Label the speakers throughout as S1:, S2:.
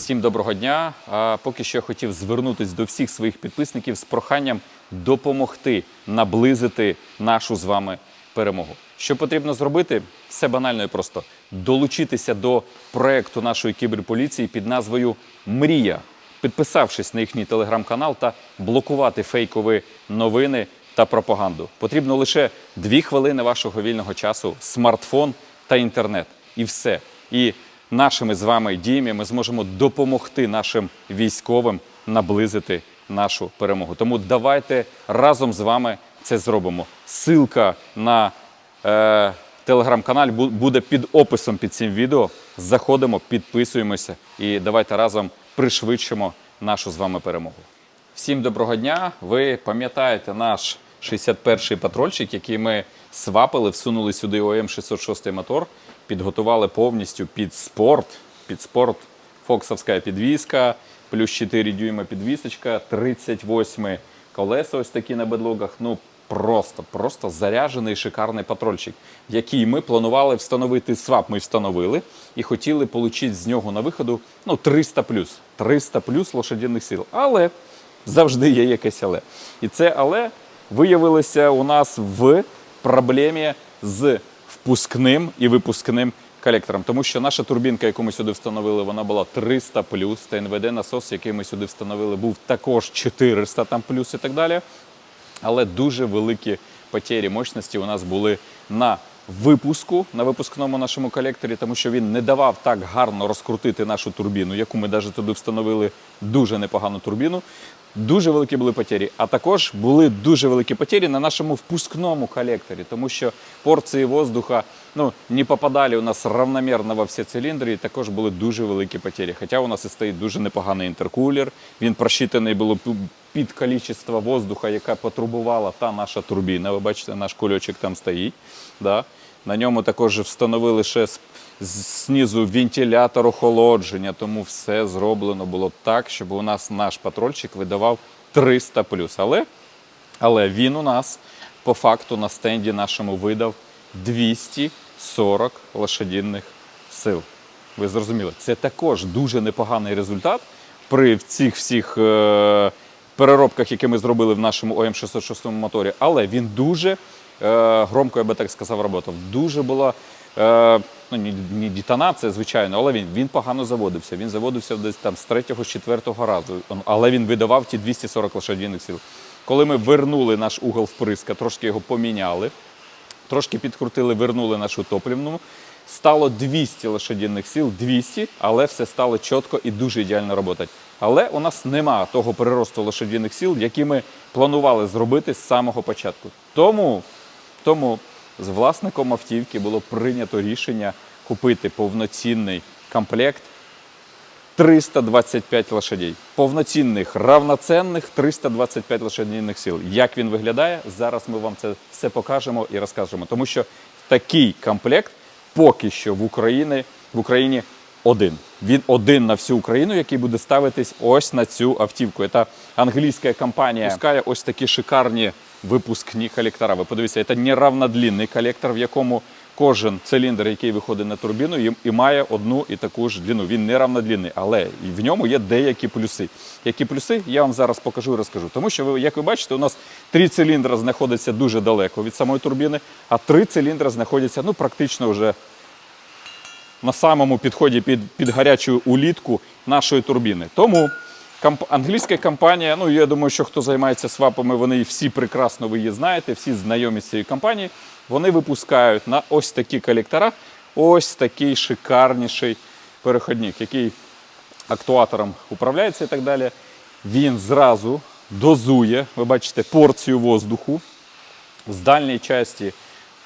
S1: Всім доброго дня. А поки що я хотів звернутися до всіх своїх підписників з проханням допомогти наблизити нашу з вами перемогу. Що потрібно зробити? Все банально і просто долучитися до проекту нашої кіберполіції під назвою Мрія, підписавшись на їхній телеграм-канал та блокувати фейкові новини та пропаганду. Потрібно лише дві хвилини вашого вільного часу, смартфон та інтернет. І все. І нашими з вами діями ми зможемо допомогти нашим військовим наблизити нашу перемогу. Тому давайте разом з вами це зробимо. Силка на е, телеграм-каналі бу- буде під описом під цим відео. Заходимо, підписуємося і давайте разом пришвидшимо нашу з вами перемогу. Всім доброго дня! Ви пам'ятаєте наш 61-й патрульчик, який ми свапили, всунули сюди ОМ 606 мотор, підготували повністю під спорт. Під спорт фоксовська підвізка, плюс 4 дюйма підвісочка, 38 колеса ось такі на бедлогах. Ну просто, просто заряджений шикарний патрульчик, який ми планували встановити свап. Ми встановили і хотіли отримати з нього на виходу ну, 300 плюс. 300 плюс лошадиних сил. Але завжди є якесь але. І це але виявилося у нас в проблемі з впускним і випускним колектором. Тому що наша турбінка, яку ми сюди встановили, вона була 300 плюс. ТНВД насос, який ми сюди встановили, був також 400 там плюс і так далі. Але дуже великі потері мощності у нас були на випуску, на випускному нашому колекторі, тому що він не давав так гарно розкрутити нашу турбіну, яку ми навіть туди встановили дуже непогану турбіну. Дуже великі були потері. А також були дуже великі потері на нашому впускному колекторі, тому що порції воздуха ну, не попадали у нас равномірно во всі циліндри, і також були дуже великі потері. Хоча у нас і стоїть дуже непоганий інтеркулер. Він просчитаний було під кількість воздуха, яка потребувала та наша турбіна. Ви бачите, наш кульочок там стоїть. Да? На ньому також встановили ще знизу вентилятор охолодження, тому все зроблено було так, щоб у нас наш патрульчик видавав 300 Але, але він у нас по факту на стенді нашому видав 240 лошадиних сил. Ви зрозуміли, це також дуже непоганий результат при цих всіх е, переробках, які ми зробили в нашому ОМ606 моторі, але він дуже громко, я би так сказав, работав. Дуже була е, ну, не, детонація, звичайно, але він, він погано заводився. Він заводився десь там з третього, з четвертого разу, але він видавав ті 240 лошадиних сил. Коли ми вернули наш угол вприска, трошки його поміняли, трошки підкрутили, вернули нашу топлівну. Стало 200 лошадиних сил, 200, але все стало чітко і дуже ідеально працювати. Але у нас нема того переросту лошадиних сил, який ми планували зробити з самого початку. Тому, тому з власником автівки було прийнято рішення купити повноцінний комплект 325 лошадей. Повноцінних, равноценних 325 лошадиних сил. Як він виглядає, зараз ми вам це все покажемо і розкажемо. Тому що такий комплект поки що в Україні, в Україні один. Він один на всю Україну, який буде ставитись ось на цю автівку. Це англійська компанія пускає ось такі шикарні випускні колектора. Ви подивіться, це неравнодлінний колектор, в якому кожен циліндр, який виходить на турбіну, і, має одну і таку ж длину. Він не равнодлінний, але в ньому є деякі плюси. Які плюси, я вам зараз покажу і розкажу. Тому що, як ви бачите, у нас три циліндри знаходяться дуже далеко від самої турбіни, а три циліндри знаходяться ну, практично вже на самому підході під, під гарячу улітку нашої турбіни. Тому комп- англійська компанія, ну я думаю, що хто займається свапами, вони всі прекрасно ви її знаєте, всі знайомі з цією компанією. Вони випускають на ось такі колектора ось такий шикарніший переходник, який актуатором управляється і так далі. Він зразу дозує, ви бачите, порцію воздуху з дальній части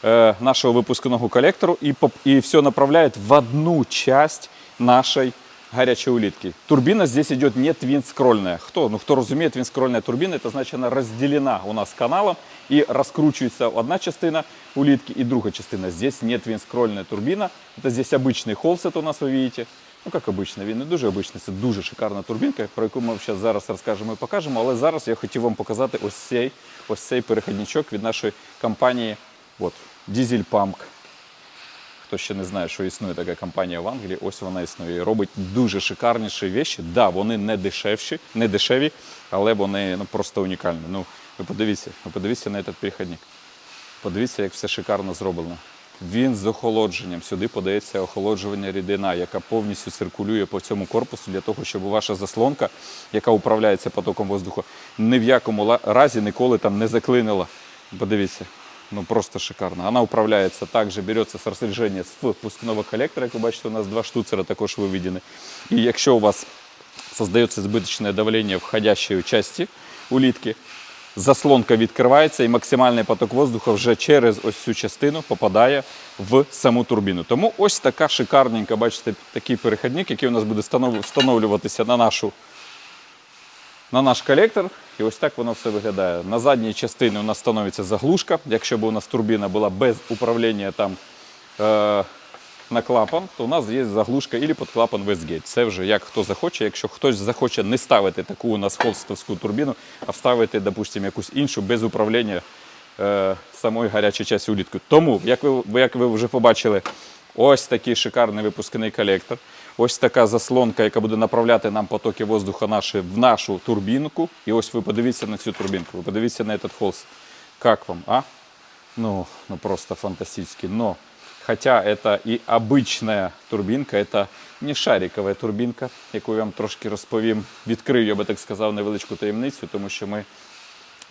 S1: э, нашего выпускного коллектору и, поп- и все направляет в одну часть нашей горячей улитки. Турбина здесь идет не твинскрольная. Кто? Ну, кто разумеет, твинскрольная турбина, это значит, она разделена у нас каналом и раскручивается одна частина улитки и другая частина. Здесь не твинскрольная турбина, это здесь обычный холсет у нас, вы видите. Ну, як обично, він не дуже обичний, це дуже шикарна турбінка, про яку ми ще зараз розкажемо і покажемо. Але зараз я хотів вам показати ось цей, ось цей переходничок від нашої компанії от, Diesel Pump Хто ще не знає, що існує така компанія в Англії, ось вона існує. І робить дуже шикарніші вещі. Да, вони не дешевші, не дешеві, але вони ну, просто унікальні. Ну, ви подивіться, ви подивіться на цей перехідник. Подивіться, як все шикарно зроблено. Він з охолодженням. Сюди подається охолоджування рідина, яка повністю циркулює по цьому корпусу для того, щоб ваша заслонка, яка управляється потоком воздуху, ні в якому разі ніколи там не заклинила. Подивіться, ну просто шикарно. Вона управляється також, береться з розрядження з впускного колектора. Як ви бачите, у нас два штуцера також виведені. І якщо у вас создается избыточное давление входящей части улитки, заслонка відкривається і максимальний поток воздуха вже через ось цю частину попадає в саму турбіну. Тому ось така шикарненька, бачите, такий перехідник, який у нас буде встановлюватися на нашу на наш колектор. І ось так воно все виглядає. На задній частині у нас становиться заглушка. Якщо б у нас турбіна була без управління там, е, на клапан, то у нас є заглушка або під клапан Westgate. Це вже як хто захоче. Якщо хтось захоче не ставити таку у нас холстовську турбіну, а вставити, допустимо, якусь іншу без управління е, самої гарячої часті улітки. Тому, як ви, як ви вже побачили, ось такий шикарний випускний колектор. Ось така заслонка, яка буде направляти нам потоки воздуха наші в нашу турбінку. І ось ви подивіться на цю турбінку, ви подивіться на этот холст. Как вам, а? Ну, ну просто фантастически. Но хотя это и обычная турбінка, это не шариковая турбінка, яку я вам трошки розповім. Відкрию, я би так сказав, невеличку таємницю, тому що ми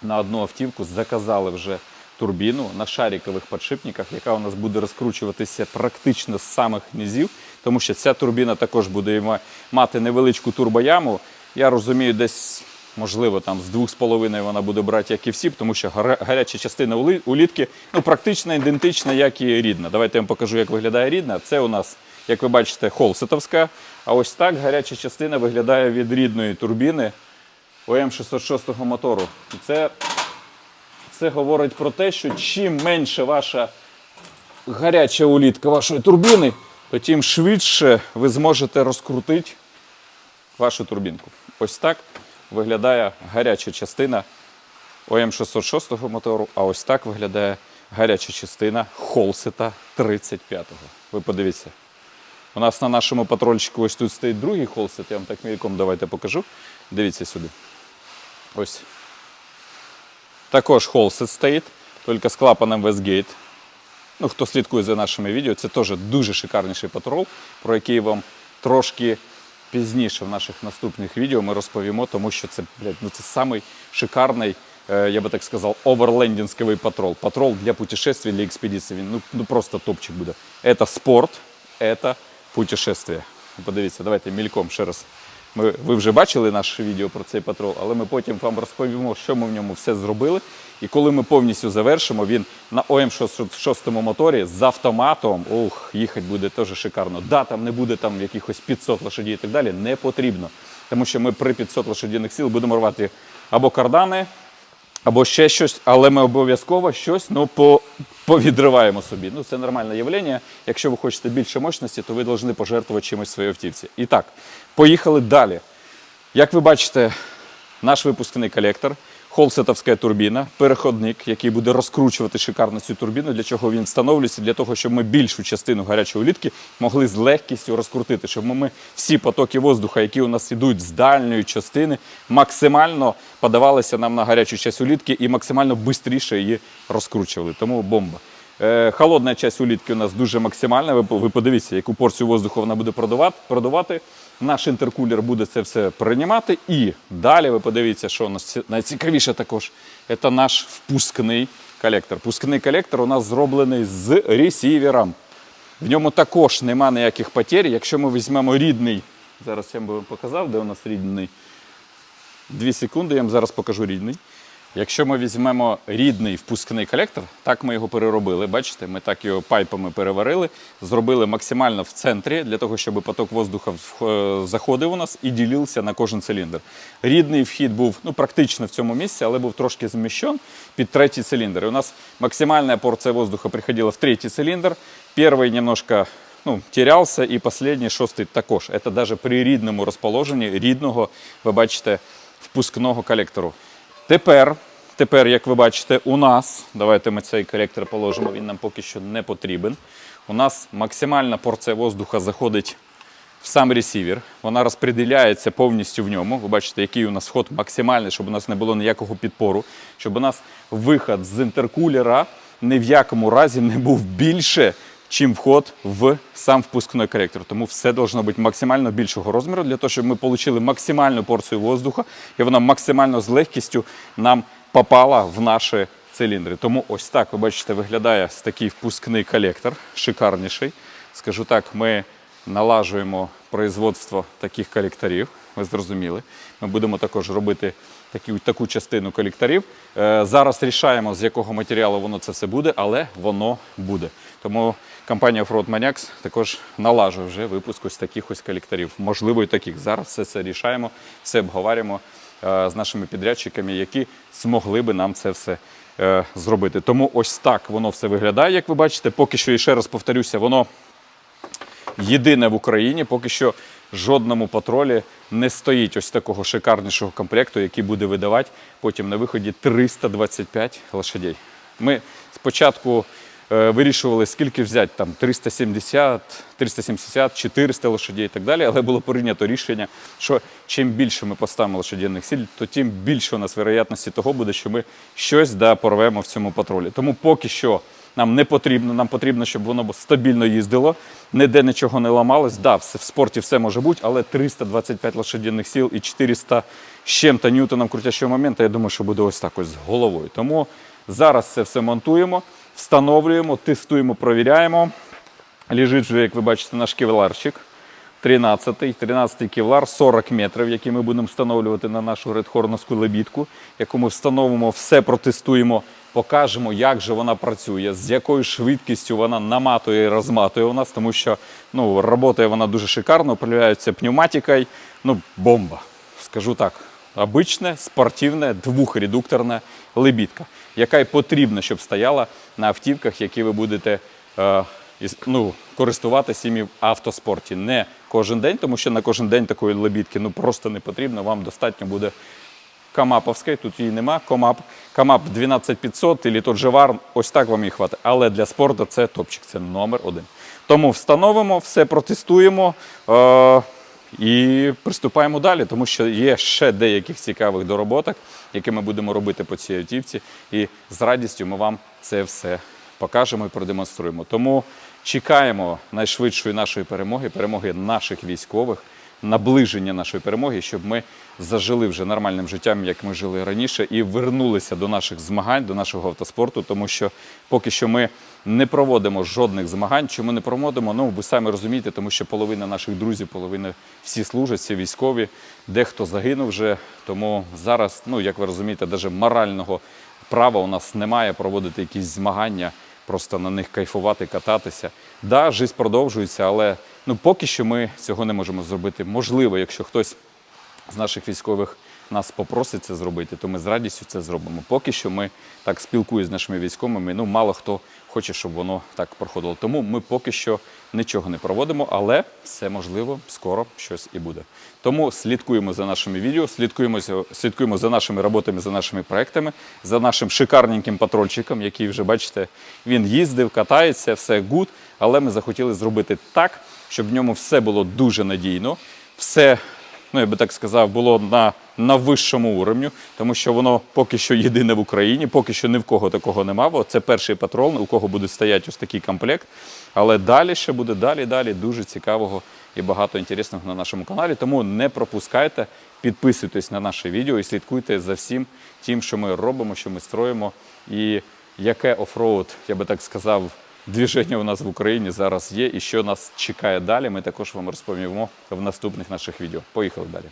S1: на одну автівку заказали вже турбіну на шарикових підшипниках, яка у нас буде розкручуватися практично з самих низів, тому що ця турбіна також буде мати невеличку турбояму. Я розумію, десь. Можливо, там з 2,5 вона буде брати, як і всі, тому що гаряча частина улітки ну, практично ідентична, як і рідна. Давайте я вам покажу, як виглядає рідна. Це у нас, як ви бачите, холсетовська. А ось так гаряча частина виглядає від рідної турбіни ОМ606 мотору. І це, це говорить про те, що чим менше ваша гаряча улітка вашої турбіни, то тим швидше ви зможете розкрутити вашу турбінку. Ось так виглядає гаряча частина ОМ606 мотору, а ось так виглядає гаряча частина Холсета 35-го. Ви подивіться. У нас на нашому патрольчику ось тут стоїть другий холсет, я вам так мільком давайте покажу. Дивіться сюди. Ось. Також холсет стоїть, тільки з клапаном Westgate. Ну, хто слідкує за нашими відео, це теж дуже шикарніший патрол, про який вам трошки пізніше в наших наступних відео ми розповімо, тому що це, блядь, ну, це самий шикарний, е, я би так сказав, оверлендінський патрол. Патрол для путешествий, для експедицій. Він ну, ну просто топчик буде. Це спорт, це путешествие. Подивіться, давайте мільком ще раз. Ми, ви вже бачили наше відео про цей патрол, але ми потім вам розповімо, що ми в ньому все зробили. І коли ми повністю завершимо, він на ОМ6 моторі з автоматом, ух, їхати буде теж шикарно. Да, там не буде там якихось 500 лошадей і так далі, не потрібно. Тому що ми при 500 лошадіних сил будемо рвати або кардани, або ще щось, але ми обов'язково щось ну, по, повідриваємо собі. Ну, це нормальне явлення. Якщо ви хочете більше мощності, то ви повинні пожертвувати чимось своїй автівці. І так, поїхали далі. Як ви бачите, наш випускний колектор, холсетовська турбіна, переходник, який буде розкручувати шикарно цю турбіну, для чого він встановлюється, для того, щоб ми більшу частину гарячої улітки могли з легкістю розкрутити, щоб ми всі потоки воздуха, які у нас йдуть з дальньої частини, максимально подавалися нам на гарячу часть улітки і максимально швидше її розкручували. Тому бомба. Е, Холодна часть улітки у нас дуже максимальна. Ви, подивіться, яку порцію воздуху вона буде продавати. Наш інтеркулер буде це все приймати. І далі ви подивіться, що у нас найцікавіше також. Це наш впускний колектор. Впускний колектор у нас зроблений з ресівером. В ньому також нема ніяких потерь. Якщо ми візьмемо рідний, зараз я вам показав, де у нас рідний. Дві секунди, я вам зараз покажу рідний. Якщо ми візьмемо рідний впускний колектор, так ми його переробили. Бачите, ми так його пайпами переварили, зробили максимально в центрі для того, щоб поток воздуха е, заходив у нас і ділився на кожен циліндр. Рідний вхід був ну, практично в цьому місці, але був трошки зміщен під третій циліндр. І у нас максимальна порція воздуха приходила в третій циліндр. Перший немножко ну, терявся, і останній шостий також. Це навіть при рідному розположенні рідного, ви бачите, впускного колектору. Тепер, тепер, як ви бачите, у нас, давайте ми цей колектор положимо, він нам поки що не потрібен. у нас максимальна порція воздуха заходить в сам ресівер. Вона розподіляється повністю в ньому. Ви бачите, який у нас вход максимальний, щоб у нас не було ніякого підпору, щоб у нас виход з інтеркулера ні в якому разі не був більше, чим вход в сам впускний колектор. Тому все должно бути максимально більшого розміру, для того, щоб ми отримали максимальну порцію воздуха, і вона максимально з легкістю нам попала в наші циліндри. Тому ось так, ви бачите, виглядає такий впускний колектор, шикарніший. Скажу так, ми налажуємо производство таких колекторів. Ви зрозуміли. Ми будемо також робити таку, таку частину колекторів. Е, зараз рішаємо, з якого матеріалу воно це все буде, але воно буде. Тому компанія Offroad Maniacs також налажує вже випуск ось таких ось колекторів. Можливо, і таких. Зараз все це рішаємо, все обговорюємо е, з нашими підрядчиками, які змогли би нам це все е, зробити. Тому ось так воно все виглядає, як ви бачите. Поки що, і ще раз повторюся, воно єдине в Україні. Поки що жодному патролі не стоїть ось такого шикарнішого комплекту, який буде видавати потім на виході 325 лошадей. Ми спочатку вирішували, скільки взяти там 370, 370, 400 лошадей і так далі, але було прийнято рішення, що чим більше ми поставимо лошадяних сіль, то тим більше у нас вероятності того буде, що ми щось да, порвемо в цьому патролі. Тому поки що нам не потрібно. Нам потрібно, щоб воно стабільно їздило, ніде нічого не ламалось. Да, в спорті все може бути, але 325 лошадиних сил і 400 з чим-то ньютоном крутящого моменту, я думаю, що буде ось так ось з головою. Тому зараз це все монтуємо, встановлюємо, тестуємо, провіряємо. Лежить вже, як ви бачите, наш кевларчик. 13-й, 13-й кевлар, 40 метрів, який ми будемо встановлювати на нашу редхорновську лебідку, яку ми встановимо, все протестуємо, покажемо, як же вона працює, з якою швидкістю вона наматує і розматує у нас, тому що ну, працює вона дуже шикарно, управляється пневматикою. Ну, бомба. Скажу так, обичне, спортивне, двохредукторна лебідка, яка й потрібна, щоб стояла на автівках, які ви будете. Е, ну, користуватися їм в автоспорті. Не кожен день, тому що на кожен день такої лебідки ну, просто не потрібно. Вам достатньо буде Камаповської, тут її нема. Комап, Камап 12500 і тот же Варн, ось так вам і хватить. Але для спорту це топчик, це номер один. Тому встановимо, все протестуємо е- і приступаємо далі, тому що є ще деяких цікавих дороботок, які ми будемо робити по цій автівці. І з радістю ми вам це все покажемо і продемонструємо. Тому чекаємо найшвидшої нашої перемоги, перемоги наших військових, наближення нашої перемоги, щоб ми зажили вже нормальним життям, як ми жили раніше, і вернулися до наших змагань, до нашого автоспорту, тому що поки що ми не проводимо жодних змагань. Чому не проводимо? Ну ви самі розумієте, тому що половина наших друзів, половина всі служать, всі військові, дехто загинув вже. Тому зараз, ну як ви розумієте, навіть морального права у нас немає проводити якісь змагання, просто на них кайфувати, кататися. Да, життя продовжується, але ну поки що ми цього не можемо зробити. Можливо, якщо хтось з наших військових нас попросить це зробити, то ми з радістю це зробимо. Поки що ми так спілкуємося з нашими військовими. Ну мало хто хоче, щоб воно так проходило. Тому ми поки що нічого не проводимо, але все можливо, скоро щось і буде. Тому слідкуємо за нашими відео, слідкуємо, слідкуємо за нашими роботами, за нашими проектами, за нашим шикарненьким патрульчиком, який вже бачите, він їздив, катається, все гуд. Але ми захотіли зробити так, щоб в ньому все було дуже надійно, все ну я би так сказав, було на, на вищому уровню, тому що воно поки що єдине в Україні, поки що ні в кого такого нема. Бо це перший патрол, у кого буде стояти ось такий комплект. Але далі ще буде далі, далі дуже цікавого і багато інтересного на нашому каналі. Тому не пропускайте, підписуйтесь на наше відео і слідкуйте за всім тим, що ми робимо, що ми строїмо, і яке офроуд, я би так сказав, движення у нас в Україні зараз є, і що нас чекає далі. Ми також вам розповімо в наступних наших відео. Поїхали далі.